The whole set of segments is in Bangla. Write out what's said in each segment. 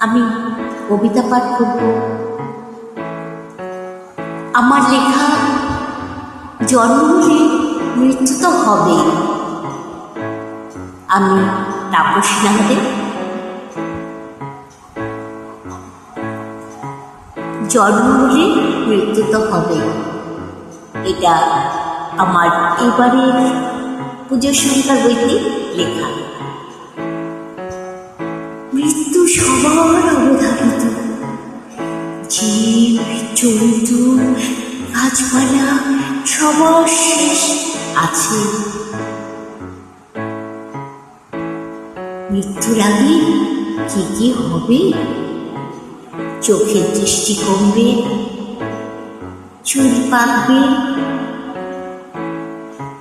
আমি কবিতা পাঠ করব। আমার লেখা জন্ম হলে মৃত্যু তো হবে আমি তাপসী নামদেব জন্ম হলে মৃত্যু তো হবে এটা আমার এবারের পুজোর সংখ্যার বইতে লেখা। সবার অবধারিত জীব জন্তু গাছপালা সবার আছে মৃত্যুর আগে কি কি হবে? চোখের দৃষ্টি কমবে চুল পাকবে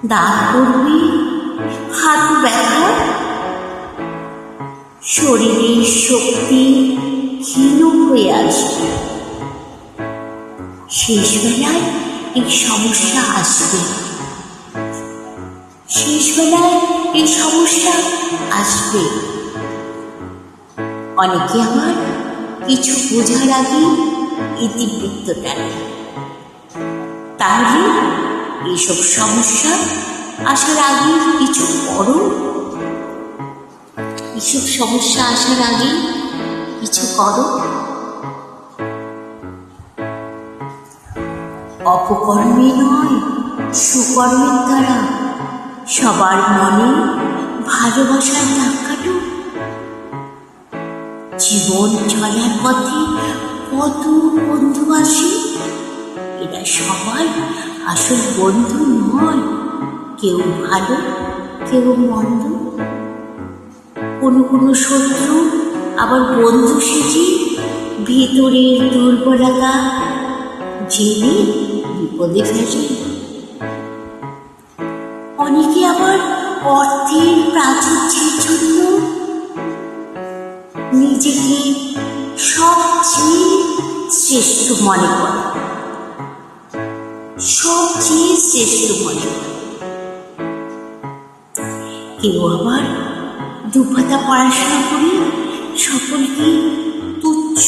দাঁত পড়বে হাত ব্যথা শরীরের শক্তি ক্ষীণ হয়ে আসবে। শেষ শেষবেলায় এই সমস্যা আসবে। শেষবেলায় এই সমস্যা আসবে। অনেকে আমার কিছু বোঝার আগে ইতিবৃত্ত টানে তাহলে এইসব সমস্যা আসার আগে কিছু করো। এইসব সমস্যা আসার আগে কিছু করো। অপকর্মে নয়, সুকর্মের দ্বারা সবার মনে ভালোবাসার দাগ কাটো জীবন চলার পথে কত বন্ধু আসে এরা সবাই আসল বন্ধু নয়, কেউ ভালো, কেউ মন্দ। কোনো কোনো শত্রু, আবার বন্ধু সেজে ভিতরের দুর্বলতা জেনে বিপদে ফেলে। অনেকে আবার অর্থের প্রাচুর্যের জন্য নিজেকে সবচেয়ে শ্রেষ্ঠ মনে করে। সবচেয়ে শ্রেষ্ঠ মনে করে। কেউ আবার দুপাতা পড়াশোনা করি, সকলকে তুচ্ছ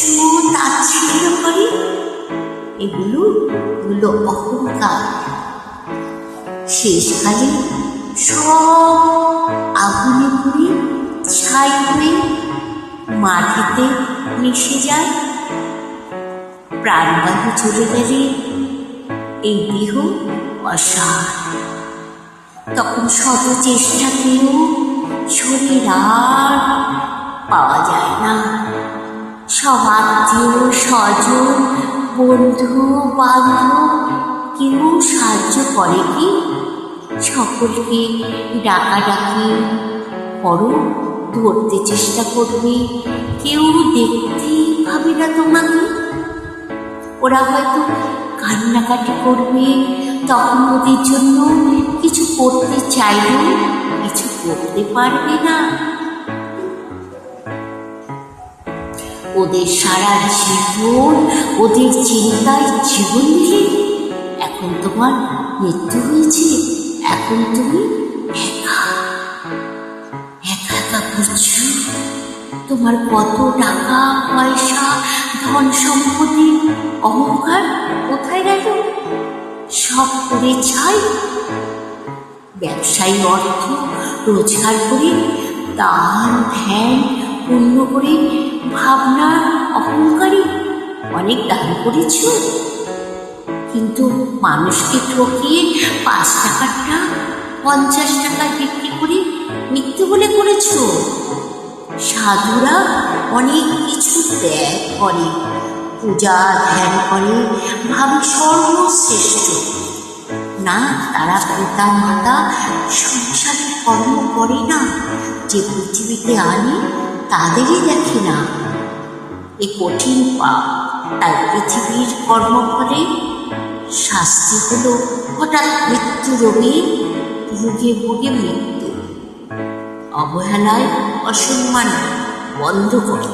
তাচ্ছিল্য করে। এগুলো হলো অহংকার। শেষকালে সব আগুনে পুড়ে ছাই হয়ে মাটিতে মিশে যায়। প্রাণবায়ু চলে গেলে এই দেহ অসার। তখন শত চেষ্টাতেও শরীর আর পাওয়া যায় না। সব আত্মীয় স্বজন বন্ধু, বান্ধব, কেউ সাহায্য করে কি? সকলকে ডাকাডাকি করো ধরতে চেষ্টা করবে। কেউ দেখতেই পাবে না তোমাকে। ওরা হয়তো কান্নাকাটি করবে। তখন ওদের জন্য কিছু করতে চাইলেও কিছু করতে পারবে না। ওদের সারা জীবন, ওদের চিন্তায় জীবন দিলে এখন তোমার মৃত্যু হয়েছে। এখন তুমি তোমার কত টাকা, পয়সা, ধন সম্পত্তি, অহংকার কোথায় গেল? সব করে চাই ব্যবসায়ী অর্থ রোজগার করে, দান, ধ্যান পূর্ণ করে ভাবনার অহংকারী অনেক দান করেছ। কিন্তু মানুষকে ঠকিয়ে পাঁচ টাকাটা, পঞ্চাশ টাকা বিক্রি করে মৃত্যু বলে করেছ। সাধুরা অনেক কিছু ত্যাগ করে, পূজা, ধ্যান করে ভাবে সর্বশ্রেষ্ঠ। না তারা পিতা মাতা, সংসারে কর্ম করে না, যে পৃথিবীতে আনে তাদেরই দেখে না। এ কঠিন পাপ, তাই পৃথিবীর কর্মফলে শাস্তি হলো হঠাৎ মৃত্যু রোগে ভুগে ভুগে মৃত্যু। অবহেলায় অসম্মান বন্ধ করে।